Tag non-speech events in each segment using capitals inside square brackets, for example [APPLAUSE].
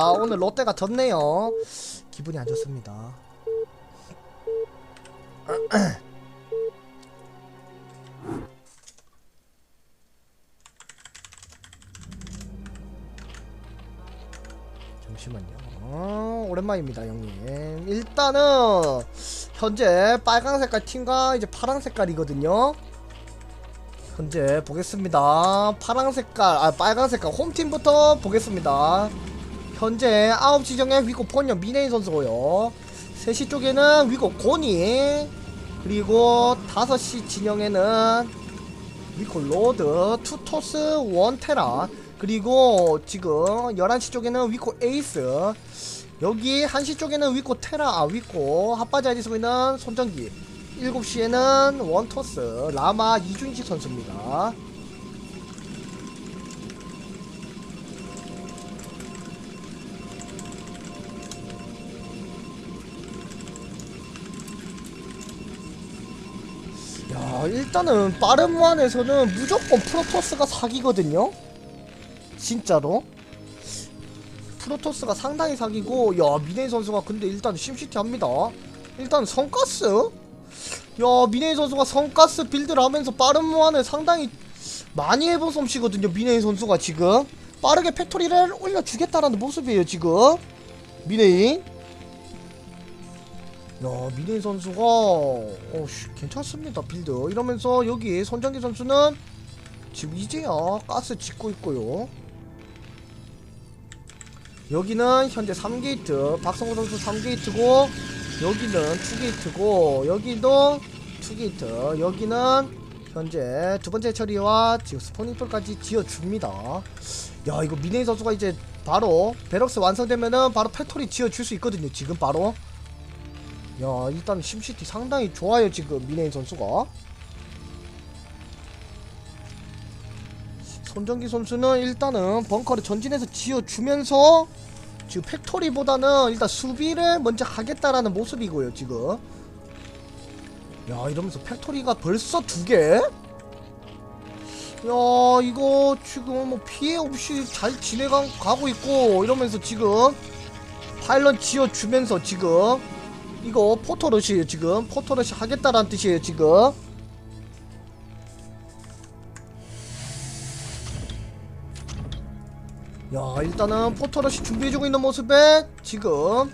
아 오늘 롯데가 졌네요. 기분이 안 좋습니다. [CLEARS THROAT] 잠시만요. 어, 오랜만입니다, 형님. 일단은 현재 빨강 색깔 팀과 이제 파랑 색깔이거든요. 현재 보겠습니다. 파랑 색깔, 아 빨강 색깔 홈팀부터 보겠습니다. 현재 9시 정에 위고 본녀 미네이 선수고요. 3시 쪽에는 위고 고니 그리고 5시 진영에는 위코 로드, 투토스, 원테라 그리고 지금 11시 쪽에는 위코 에이스 여기 1시 쪽에는 위코 테라, 아 위코 핫바자리 쓰고 있는 손전기 7시에는 원토스, 라마 이준식 선수입니다. 일단은 빠른 무한에서는 무조건 프로토스가 사기거든요. 진짜로. 프로토스가 상당히 사기고 야 미네이 선수가 근데 일단 심시티 합니다. 일단 성가스? 야 미네이 선수가 성가스 빌드를 하면서 빠른 무한을 상당히 많이 해본 솜씨거든요 미네이 선수가 지금. 빠르게 팩토리를 올려주겠다라는 모습이에요 지금. 미네이 야 미네이 선수가 어 씨, 괜찮습니다 빌드. 이러면서 여기 손정기 선수는 지금 이제야 가스 짓고 있고요. 여기는 현재 3게이트 박성호 선수 3게이트고 여기는 2게이트고 여기도 2게이트. 여기는 현재 두 번째 처리와 지금 스포닝돌까지 지어줍니다. 야 이거 미네이 선수가 이제 바로 베럭스 완성되면은 바로 팩토리 지어줄 수 있거든요 지금 바로 야 일단 심시티 상당히 좋아요 지금 미네인 선수가. 손정기 선수는 일단은 벙커를 전진해서 지어주면서 지금 팩토리보다는 일단 수비를 먼저 하겠다라는 모습이고요 지금. 야 이러면서 팩토리가 벌써 두개? 야 이거 지금 뭐 피해 없이 잘 진행가고 있고 이러면서 지금 파일럿 지어주면서 지금 이거 포토러시에요 지금 포토러시 하겠다라는 뜻이에요 지금. 야 일단은 포토러시 준비해주고 있는 모습에 지금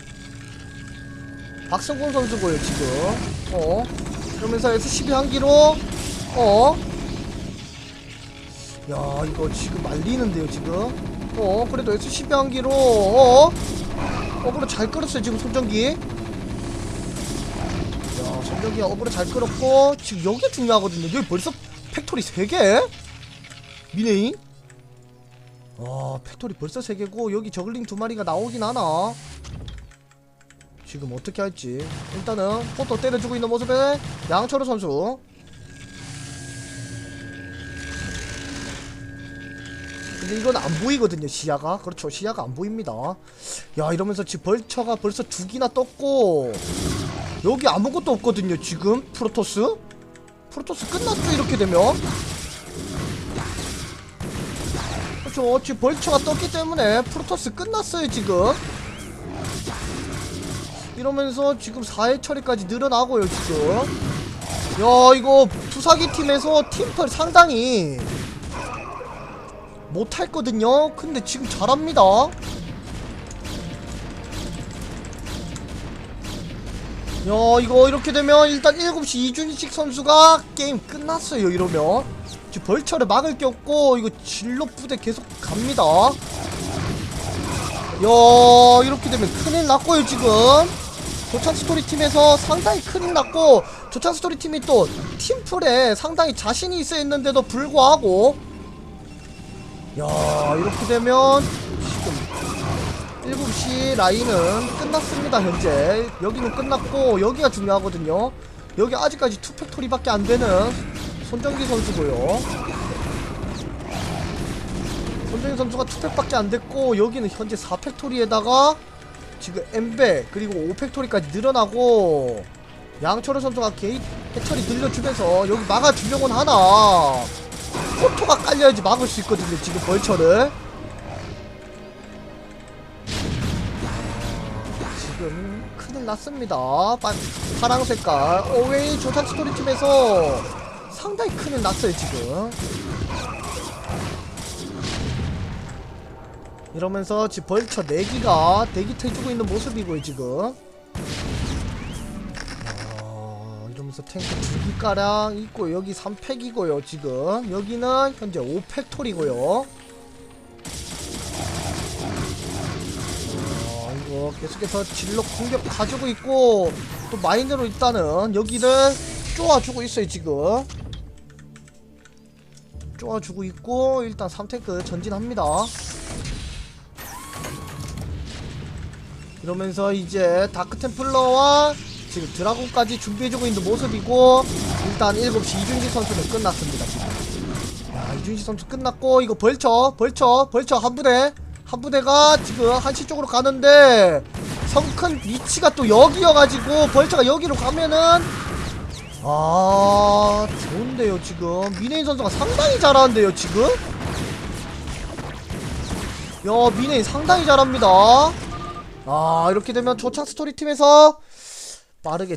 박성곤 선수고요 지금. 어? 그러면서 S12 한기로 어? 야 이거 지금 말리는데요 지금. 어 그래도 S12 한기로 어? 어그로 잘 끌었어요 지금 손전기 야 손전기 어그로 잘 끌었고 지금 여기 중요하거든요. 여기 벌써 팩토리 3개? 미네이? 아 팩토리 벌써 3개고 여기 저글링 두 마리가 나오긴 하나? 지금 어떻게 할지. 일단은 포토 때려주고 있는 모습에 양철호 선수. 근데 이건 안 보이거든요 시야가. 그렇죠. 시야가 안 보입니다. 야 이러면서 지금 벌처가 벌써 두 기나 떴고 여기 아무것도 없거든요 지금. 프로토스. 프로토스 끝났죠 이렇게 되면. 그렇죠. 지금 벌처가 떴기 때문에 프로토스 끝났어요 지금. 이러면서 지금 4회 처리까지 늘어나고요 지금. 야 이거 투사기 팀에서 팀플 상당히 못했거든요. 근데 지금 잘합니다 이거 이렇게 되면 일단 7시 이준식 선수가 게임 끝났어요 이러면. 지금 벌처를 막을 게 없고 이거 진로 부대 계속 갑니다. 야 이렇게 되면 큰일 났고요 지금. 조찬 스토리 팀에서 상당히 큰일 났고 조찬 스토리 팀이 또 팀플에 상당히 자신이 있어 있는데도 불구하고. 야 이렇게 되면 7시 라인은 끝났습니다 현재. 여기는 끝났고 여기가 중요하거든요. 여기 아직까지 투팩토리밖에 안되는 손정기 선수고요. 손정기 선수가 투팩밖에 안됐고 여기는 현재 4팩토리에다가 지금 엠베 그리고 5팩토리까지 늘어나고 양철호 선수가 게이트 해처리 늘려주면서 여기 막아주려고는 하나. 포토가 깔려야지 막을 수 있거든요 지금 벌처를 지금 큰일 났습니다. 파, 파랑 색깔 어웨이 조탄 스토리 팀에서 상당히 큰일 났어요 지금. 이러면서 지금 벌처 4기가 대기 태주고 있는 모습이고요 지금 어, 이러면서 탱크 2기가량 있고 여기 3팩이고요 지금 여기는 현재 5팩토리고요 계속해서 진로 공격 가지고 있고 또 마인드로 일단은 여기를 쪼아주고 있어요 지금. 쪼아주고 있고 일단 3탱크 전진합니다. 이러면서 이제 다크템플러와 지금 드라곤까지 준비해주고 있는 모습이고 일단 7시 이준지 선수는 끝났습니다 지금. 야 이준지 선수 끝났고 이거 벌쳐 벌쳐 벌쳐 한 부대 한 부대가 지금 한시 쪽으로 가는데 성큰 위치가 또 여기여가지고 벌쳐가 여기로 가면은 아 좋은데요 지금. 미네인 선수가 상당히 잘하는데요 지금? 야 미네인 상당히 잘합니다. 아 이렇게 되면 조창 스토리 팀에서 빠르게